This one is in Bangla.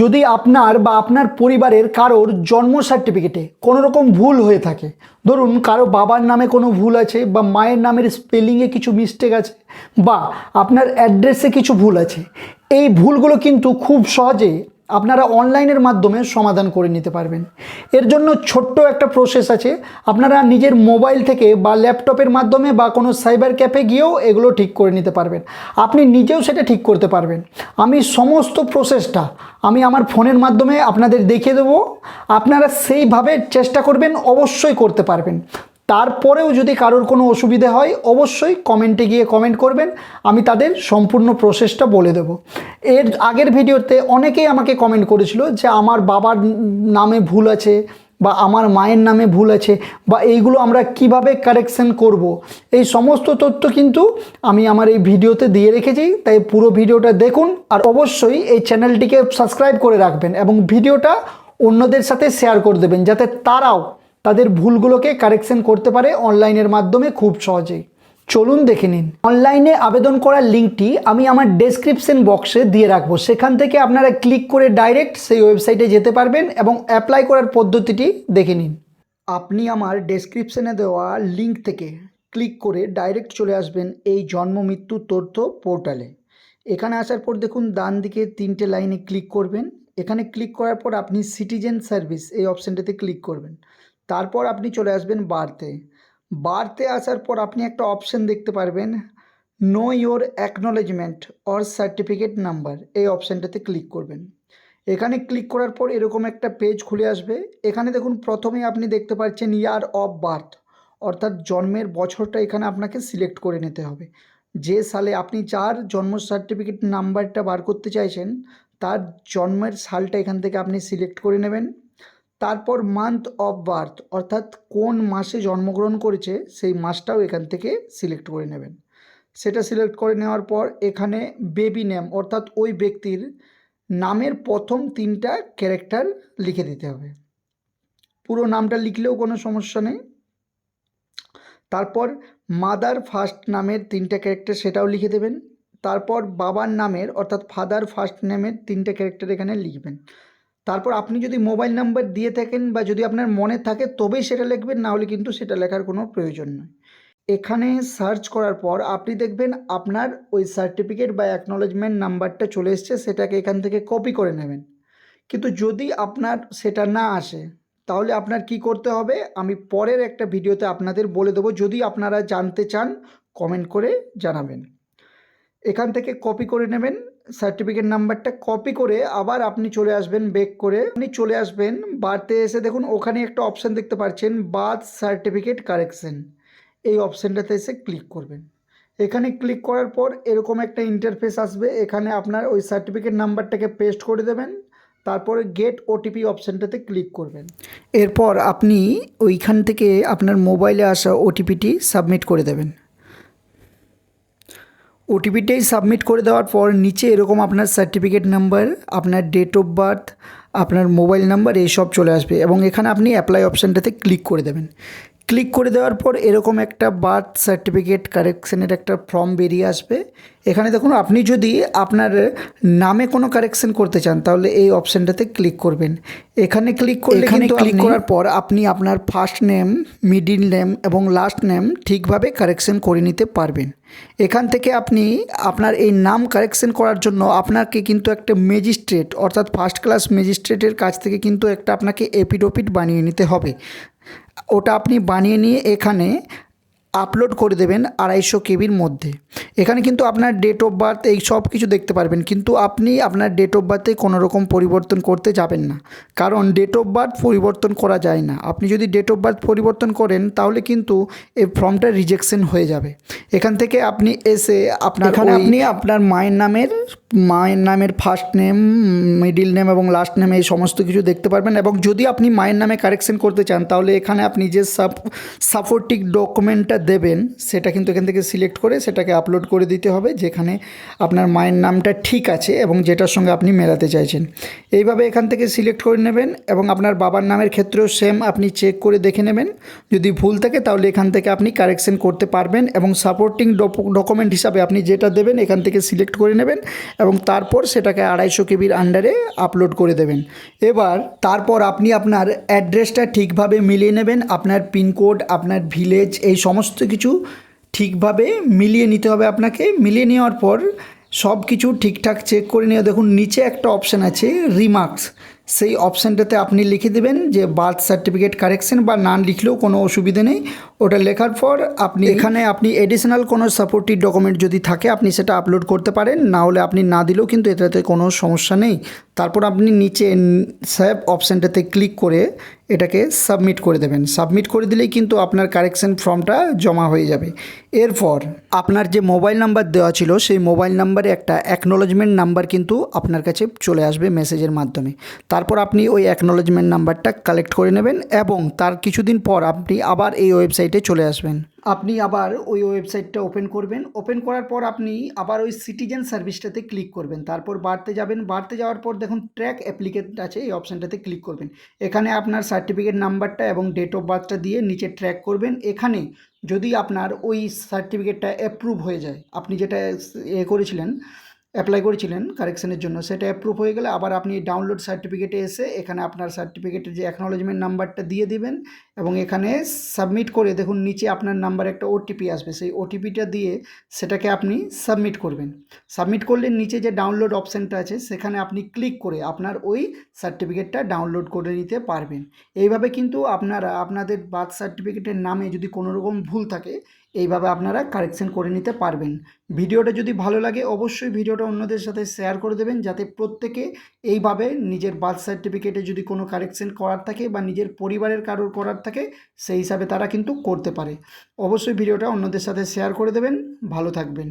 যদি আপনার বা আপনার পরিবারের কারোর জন্ম সার্টিফিকেটে কোনো রকম ভুল হয়ে থাকে, ধরুন কারও বাবার নামে কোনো ভুল আছে বা মায়ের নামের স্পেলিংয়ে কিছু মিস্টেক আছে বা আপনার অ্যাড্রেসে কিছু ভুল আছে, এই ভুলগুলো কিন্তু খুব সহজে আপনারা অনলাইনের মাধ্যমে সমাধান করে নিতে পারবেন। এর জন্য ছোট্ট একটা প্রসেস আছে। আপনারা নিজের মোবাইল থেকে বা ল্যাপটপের মাধ্যমে বা কোনো সাইবার ক্যাফে গিয়েও এগুলো ঠিক করে নিতে পারবেন। আপনি নিজেও সেটা ঠিক করতে পারবেন। আমি সমস্ত প্রসেসটা আমি আমার ফোনের মাধ্যমে আপনাদের দেখিয়ে দেবো। আপনারা সেইভাবে চেষ্টা করবেন, অবশ্যই করতে পারবেন। তারপরেও যদি কারোর কোনো অসুবিধে হয়, অবশ্যই কমেন্টে গিয়ে কমেন্ট করবেন আমি তাদের সম্পূর্ণ প্রসেসটা বলে দেব এর আগের ভিডিওতে অনেকেই আমাকে কমেন্ট করেছিল যে, আমার বাবার নামে ভুল আছে বা আমার মায়ের নামে ভুল আছে বা এইগুলো আমরা কীভাবে কারেকশন করব। এই সমস্ত তথ্য কিন্তু আমি আমার এই ভিডিওতে দিয়ে রেখেছি, তাই পুরো ভিডিওটা দেখুন আর অবশ্যই এই চ্যানেলটিকে সাবস্ক্রাইব করে রাখবেন এবং ভিডিওটা অন্যদের সাথে শেয়ার করে দেবেন, যাতে তারাও তাদের ভুলগুলোকে কারেকশন করতে পারে অনলাইনের মাধ্যমে খুব সহজেই। চলুন দেখে নিন। অনলাইনে আবেদন করার লিঙ্কটি আমি আমার ডেসক্রিপশন বক্সে দিয়ে রাখব। সেখান থেকে আপনারা ক্লিক করে ডাইরেক্ট সেই ওয়েবসাইটে যেতে পারবেন এবং অ্যাপ্লাই করার পদ্ধতিটি দেখে নিন। আপনি আমার ডেসক্রিপশনে দেওয়া লিঙ্ক থেকে ক্লিক করে ডাইরেক্ট চলে আসবেন এই জন্ম মৃত্যু তথ্য পোর্টালে এখানে আসার পর দেখুন ডান দিকে তিনটে লাইনে ক্লিক করবেন। এখানে ক্লিক করার পর আপনি সিটিজেন সার্ভিস এই অপশানটাতে ক্লিক করবেন। তারপর আপনি চলে আসবেন বার্থে বার্থে আসার পর আপনি একটা অপশান দেখতে পারবেন know your acknowledgement or certificate number এই অপশানটাতে ক্লিক করবেন। এখানে ক্লিক করার পর এরকম একটা পেজ খুলে আসবে। এখানে দেখুন প্রথমেই আপনি দেখতে পাচ্ছেন ইয়ার অফ বার্থ অর্থাৎ জন্মের বছরটা এখানে আপনাকে সিলেক্ট করে নিতে হবে। যে সালে আপনি যার জন্ম সার্টিফিকেট নাম্বারটা বার করতে চাইছেন, তার জন্মের সালটা এখান থেকে আপনি সিলেক্ট করে নেবেন। তারপর মান্থ অফ বার্থ অর্থাৎ কোন মাসে জন্মগ্রহণ করেছে, সেই মাসটাও এখান থেকে সিলেক্ট করে নেবেন। সেটা সিলেক্ট করে নেওয়ার পর এখানে বেবি নেম অর্থাৎ ওই ব্যক্তির নামের প্রথম তিনটা ক্যারেক্টার লিখে দিতে হবে। পুরো নামটা লিখলেও কোনো সমস্যা নেই। তারপর মাদার ফার্স্ট নামের তিনটা ক্যারেক্টার সেটাও লিখে দেবেন। তারপর বাবার নামের, অর্থাৎ ফাদার ফার্স্ট নেমের তিনটে ক্যারেক্টার এখানে লিখবেন। তারপর আপনি যদি মোবাইল নাম্বার দিয়ে থাকেন বা যদি আপনার মনে থাকে, তবেই সেটা লিখবেন, না হলে কিন্তু সেটা লেখার কোনো প্রয়োজন নয়। এখানে সার্চ করার পর আপনি দেখবেন আপনার ওই সার্টিফিকেট বা অ্যাকনোলেজমেন্ট নাম্বারটা চলে এসছে, সেটাকে এখান থেকে কপি করে নেবেন। কিন্তু যদি আপনার সেটা না আসে, তাহলে আপনার কি করতে হবে? আমি পরের একটা ভিডিওতে আপনাদের বলে দেবো, যদি আপনারা জানতে চান কমেন্ট করে জানাবেন। এখান থেকে কপি করে নেবেন। সার্টিফিকেট নাম্বারটা কপি করে আবার আপনি চলে আসবেন বেক করে আপনি চলে আসবেন বার্থে এসে দেখুন ওখানে একটা অপশান দেখতে পাচ্ছেন বার্থ সার্টিফিকেট কারেকশন এই অপশানটাতে এসে ক্লিক করবেন। এখানে ক্লিক করার পর এরকম একটা ইন্টারফেস আসবে, এখানে আপনার ওই সার্টিফিকেট নাম্বারটাকে পেস্ট করে দেবেন, তারপরে গেট ওটিপি অপশানটাতে ক্লিক করবেন। এরপর আপনি ওইখান থেকে আপনার মোবাইলে আসা ওটিপিটি সাবমিট করে দেবেন। ওটিপিটাই সাবমিট করে দেওয়ার পর নিচে এরকম আপনার সার্টিফিকেট নাম্বার আপনার ডেট অফ বার্থ আপনার মোবাইল নাম্বার এইসব চলে আসবে এবং এখানে আপনি অ্যাপ্লাই অপশানটাতে ক্লিক করে দেবেন। ক্লিক করে দেওয়ার পর এরকম একটা বার্থ সার্টিফিকেট কারেকশানের একটা ফর্ম বেরিয়ে আসবে। এখানে দেখুন আপনি যদি আপনার নামে কোনো কারেকশন করতে চান তাহলে এই অপশানটাতে ক্লিক করবেন। এখানে ক্লিক করলে এখানে ক্লিক করার পর আপনি আপনার ফার্স্ট নেম মিডিল নেম এবং লাস্ট নেম ঠিকভাবে কারেকশন করে নিতে পারবেন। এখান থেকে আপনি আপনার এই নাম কারেকশন করার জন্য আপনাকে কিন্তু একটা ম্যাজিস্ট্রেট অর্থাৎ ফার্স্ট ক্লাস ম্যাজিস্ট্রেটের কাছ থেকে কিন্তু একটা আপনাকে এপিডোপিট বানিয়ে নিতে হবে। ওটা আপনি বানিয়ে নিয়ে এখানে আপলোড করে দেবেন আড়াইশো কেবির মধ্যে। এখানে কিন্তু আপনার ডেট অফ বার্থ এই সব কিছু দেখতে পারবেন। কিন্তু আপনি আপনার ডেট অফ বার্থে কোনো রকম পরিবর্তন করতে যাবেন না। কারণ ডেট অফ বার্থ পরিবর্তন করা যায় না। আপনি যদি ডেট অফ বার্থ পরিবর্তন করেন তাহলে কিন্তু এই ফর্মটা রিজেকশন হয়ে যাবে। এখান থেকে আপনি এসে আপনার এখানে আপনি আপনার মায়ের নামের মায়ের নামের ফার্স্ট নেম মিডিল নেম এবং লাস্ট নেম এই সমস্ত কিছু দেখতে পারবেন এবং যদি আপনি মায়ের নামে কারেকশন করতে চান তাহলে এখানে আপনি যে সাপ সাপোর্টিং ডকুমেন্টটা দেবেন সেটা কিন্তু এখান থেকে সিলেক্ট করে সেটাকে আপলোড করে দিতে হবে, যেখানে আপনার মায়ের নামটা ঠিক আছে এবং যেটার সঙ্গে আপনি মেলাতে চাইছেন। এইভাবে এখান থেকে সিলেক্ট করে নেবেন এবং আপনার বাবার নামের ক্ষেত্রেও সেম আপনি চেক করে দেখে নেবেন। যদি ভুল থাকে তাহলে এখান থেকে আপনি কারেকশন করতে পারবেন এবং সাপোর্টিং ডকুমেন্ট হিসাবে আপনি যেটা দেবেন এখান থেকে সিলেক্ট করে নেবেন এবং তারপর সেটাকে আড়াইশো কেবির আন্ডারে আপলোড করে দেবেন। এবার তারপর আপনি আপনার অ্যাড্রেসটা ঠিকভাবে মিলিয়ে নেবেন, আপনার পিনকোড আপনার ভিলেজ এই সমস্ত কিছু ঠিকভাবে মিলিয়ে নিতে হবে আপনাকে। মিলিয়ে নেওয়ার পর সব কিছু ঠিকঠাক চেক করে নিয়ে দেখুন, নিচে একটা অপশান আছে রিমার্কস সেই অপশানটাতে আপনি লিখে দেবেন যে বার্থ সার্টিফিকেট কারেকশন বা নান লিখলেও কোনো অসুবিধে নেই। ওটা লেখার পর আপনি এখানে আপনি এডিশনাল কোনো সাপোর্টিভ ডকুমেন্ট যদি থাকে, আপনি সেটা আপলোড করতে পারেন। না হলে আপনি না দিলেও কিন্তু এটাতে কোনো সমস্যা নেই। তারপর আপনি নিচে স্যাব অপশানটাতে ক্লিক করে এটাকে সাবমিট করে দেবেন। সাবমিট করে দিলেই কিন্তু আপনার কারেকশন ফর্মটা জমা হয়ে যাবে। এরপর আপনার যে মোবাইল নাম্বার দেওয়া ছিল, সেই মোবাইল নাম্বারে একটা অ্যাকনোলজমেন্ট নাম্বার কিন্তু আপনার কাছে চলে আসবে মেসেজের মাধ্যমে। তারপর আপনি ওই অ্যাকনোলেজমেন্ট নাম্বারটা কালেক্ট করে নেবেন এবং তার কিছুদিন পর আপনি আবার এই ওয়েবসাইটে চলে আসবেন। আপনি আবার ওই ওয়েবসাইটটা ওপেন করবেন। ওপেন করার পর আপনি আবার ওই সিটিজেন সার্ভিসটাতে ক্লিক করবেন। তারপর বাড়তে যাবেন। বাড়তে যাওয়ার পর দেখুন ট্র্যাক অ্যাপ্লিকেট আছে, এই অপশানটাতে ক্লিক করবেন। এখানে আপনার সার্টিফিকেট নাম্বারটা এবং ডেট অফ বার্থটা দিয়ে নিচে ট্র্যাক করবেন। এখানে যদি আপনার ওই সার্টিফিকেটটা অ্যাপ্রুভ হয়ে যায়, আপনি যেটা এ করেছিলেন অ্যাপ্লাই করেছিলেন কারেকশনের জন্য, সেটা অ্যাপ্রুভ হয়ে গেলে আবার আপনি ডাউনলোড সার্টিফিকেটে এসে এখানে আপনার সার্টিফিকেটের যে অ্যাকনোলজমেন্ট নাম্বারটা দিয়ে দিবেন এবং এখানে সাবমিট করে দেখুন নিচে আপনার নাম্বার একটা ওটিপি আসবে, সেই ওটিপিটা দিয়ে সেটাকে আপনি সাবমিট করবেন। সাবমিট করলে নিচে যে ডাউনলোড অপশানটা আছে, সেখানে আপনি ক্লিক করে আপনার ওই সার্টিফিকেটটা ডাউনলোড করে নিতে পারবেন। এইভাবে কিন্তু আপনারা, আপনাদের বার্থ সার্টিফিকেটের নামে যদি কোনো রকম ভুল থাকে এইভাবে আপনারা কারেকশন করে নিতে পারবেন। ভিডিওটা যদি ভালো লাগে, অবশ্যই ভিডিওটা অন্যদের সাথে শেয়ার করে দেবেন, যাতে প্রত্যেকে এইভাবে নিজের বার্থ সার্টিফিকেটে যদি কোনো কারেকশন করার থাকে বা নিজের পরিবারের কারোর করার থাকে, সেই হিসাবে তারা কিন্তু করতে পারে। অবশ্যই ভিডিওটা অন্যদের সাথে শেয়ার করে দেবেন। ভালো থাকবেন।